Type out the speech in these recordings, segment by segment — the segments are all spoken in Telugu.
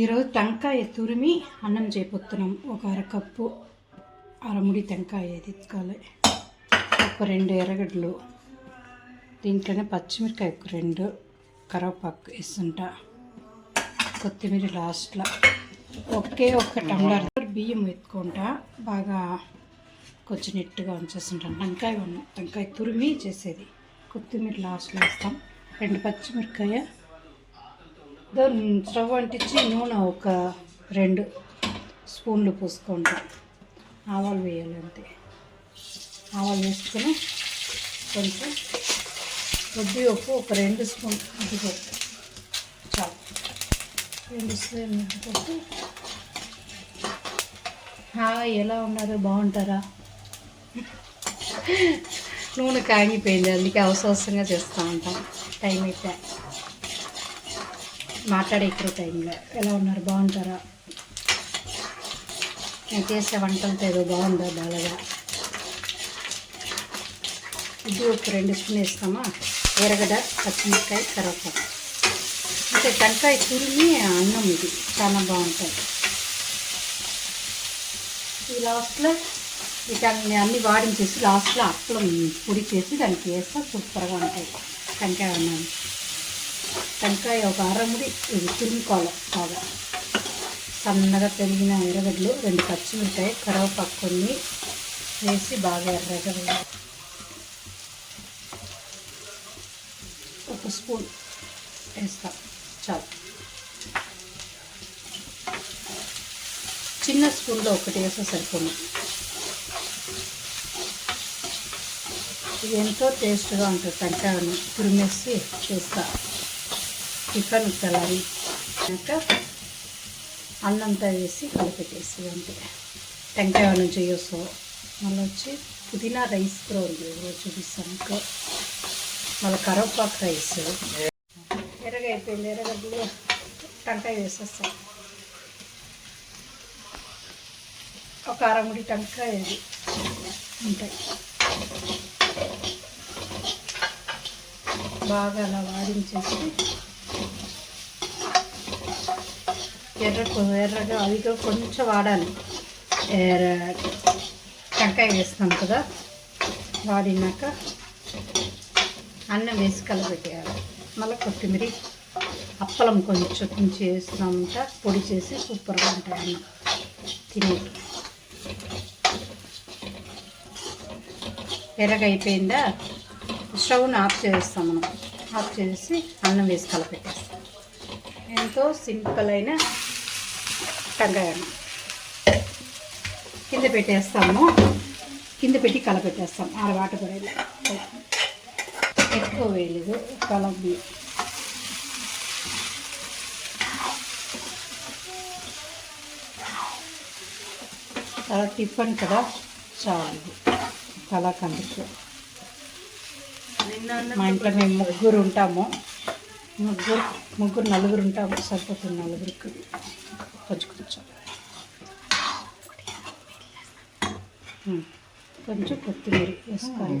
ఈరోజు టెంకాయ తురిమి అన్నం చేపుతున్నాం ఒక అరకప్పు అరముడి టెంకాయ ఎత్తుకోవాలి ఒక రెండు ఎర్రగడ్డలు దీంట్లోనే పచ్చిమిరకాయ ఒక రెండు కరివేపాకు వేస్తుంటా కొత్తిమీర లాస్ట్లో ఒకే ఒక్క టంబ్లర్ బియ్యం ఎత్తుకుంటా. బాగా కొంచెం నెట్టుగా ఉంచేస్తుంటాను టెంకాయ టెంకాయ తురిమి చేసేది. కొత్తిమీర లాస్ట్లో వేస్తాం. రెండు పచ్చిమిరకాయ స్టవ్ అంటించి నూనె ఒక రెండు స్పూన్లు పోసుకుంటాం. ఆవాలు వేయాలి అంతే. ఆవాలు వేసుకొని కొంచెం కొద్ది ఉప్పు ఒక రెండు స్పూన్ ఉద్దిపప్పు చాలు. రెండు స్పూన్ ఉద్దిపప్పు హాయ్ ఎలా ఉన్నారు? బాగుంటారా? నూనె కాగిపోయింది. అందుకే అవసరంగా చేస్తూ ఉంటాం. టైం అయితే మాట్లాడే ఎక్కువ టైంలో. ఎలా ఉన్నారు? బాగుంటారా? నేను చేసే వంటలతో ఏదో బాగుందా బాగా ఇది ఒక రెండు స్పూన్ వేస్తామా? ఎరగడ పచ్చిమిరకాయ కరివేపాకు. అంటే టెంకాయ తురిమి అన్నం ఇది. చాలా బాగుంటుంది. ఈ లాస్ట్లో వీటన్ని అన్నీ వాడించేసి లాస్ట్లో అప్పలం పొడి చేసి దానికి వేస్తే సూపర్గా ఉంటాయి. టెంకాయ అన్నం టెంకాయ ఒక అరముడి ఇది తురుముకోవాలి బాగా. సన్నగా పెరిగిన ఎర్రగడ్డలు రెండు పచ్చిమిరకాయ కరివేపాకు కొన్ని వేసి బాగా ఎర్రగా వేయాలి. ఒక స్పూన్ వేస్తాం చాలు. చిన్న స్పూన్లో ఒకటి వేస్తే సరిపోను. ఇది ఎంతో టేస్ట్గా ఉంటుంది టెంకాయను తురిమేసి చేస్తాను టిఫిన్ ఇంకా అన్నంతా వేసి కలిపెట్టేసి అంతే. టెంకాయ నుంచి చేయొచ్చు మళ్ళీ వచ్చి పుదీనా రైస్ కూడా ఉంది. ఈరోజు చూపిస్తాను మీకు. మళ్ళీ కరివేపాకు రైస్. ఎర్రగా అయిపోయింది. ఎర్రగడ్డలు టెంకాయ వేసేస్తాం. ఒక అరముడి టెంకాయ ఉంటాయి బాగా అలా వాడించేసి ఎర్ర ఎర్రగా అవి కొంచెం వాడాలి. ఎర్ర టెంకాయ వేస్తాం కదా వాడినాక అన్నం వేసి కలపెట్టేయాలి మళ్ళీ కొత్తిమీర అప్పలం కొంచెం కొంచెం వేస్తామంట పొడి చేసి సూపర్గా ఉంటాయి అన్నం తినేకి ఎర్రగా అయిపోయిందా? స్టవ్ని ఆఫ్ చేస్తాం మనం. ఆఫ్ చేసి అన్నం వేసి కలపెట్టేస్తాం. ఎంతో సింపుల్ అయిన టెంకాయ కింద పెట్టేస్తాము. కింద పెట్టి కలపెట్టేస్తాం. ఆడ వాట పడేలా. ఎక్కువ వేయలేదు. కలబి తర్వాత టిఫన్ కదా చాలు. కలాకండ్కి మా ఇంట్లో మేము ముగ్గురు ఉంటాము. ముగ్గురు ముగ్గురు నలుగురు ఉంటాము. సరిపోతుంది నలుగురికి. కొంచెం కొంచెం. కొంచెం కొత్తిమీర వేసుకోవాలి.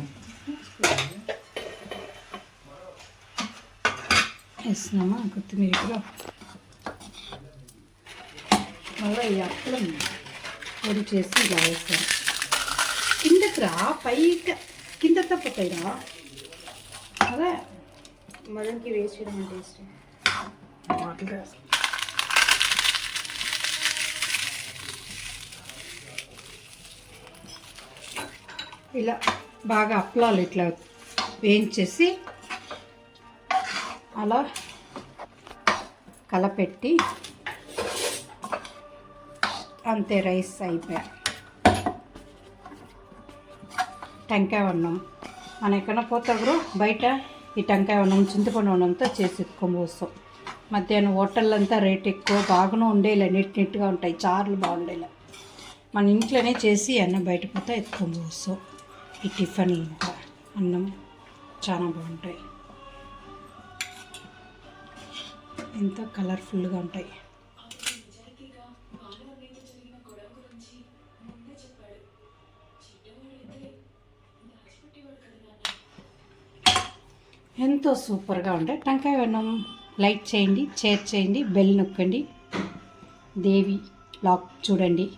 వేసినామా? కొత్తిమీర కూడా. మళ్ళీ ఈ అప్పలం పొడి చేసి ఇలా వేస్తాను కిందకి రా పైకి. కింద తప్పుతాయిరా అదే మదన్కి వేస్ట్ చేయడం అంటే ఇష్టం. ఇలా బాగా అప్పలాలు ఇట్లా వేయించేసి అలా కలపెట్టి అంతే రైస్ అయిపోయా టెంకాయ అన్నం. మన ఎక్కడ పోతారు బయట ఈ టెంకాయ ఉన్నాం చింతపండు ఉన్నంతా చేసి ఎత్తుకొని పోస్తాం. మధ్యాహ్నం హోటళ్ళంతా రేట్ ఎక్కువ బాగానే ఉండేలే నీట్ నీట్గా ఉంటాయి చారులు బాగుండేలా. మన ఇంట్లోనే చేసి అన్నం బయట పోతా ఎత్తుకొని పోస్తాం. ఈ టిఫిన్ ఇంకా అన్నం చాలా బాగుంటాయి. ఎంతో కలర్ఫుల్గా ఉంటాయి. ఎంతో సూపర్గా ఉంటాయి. టంకాయ వెన్నం లైక్ చేయండి షేర్ చేయండి బెల్ నొక్కండి. దేవి లాక్ చూడండి.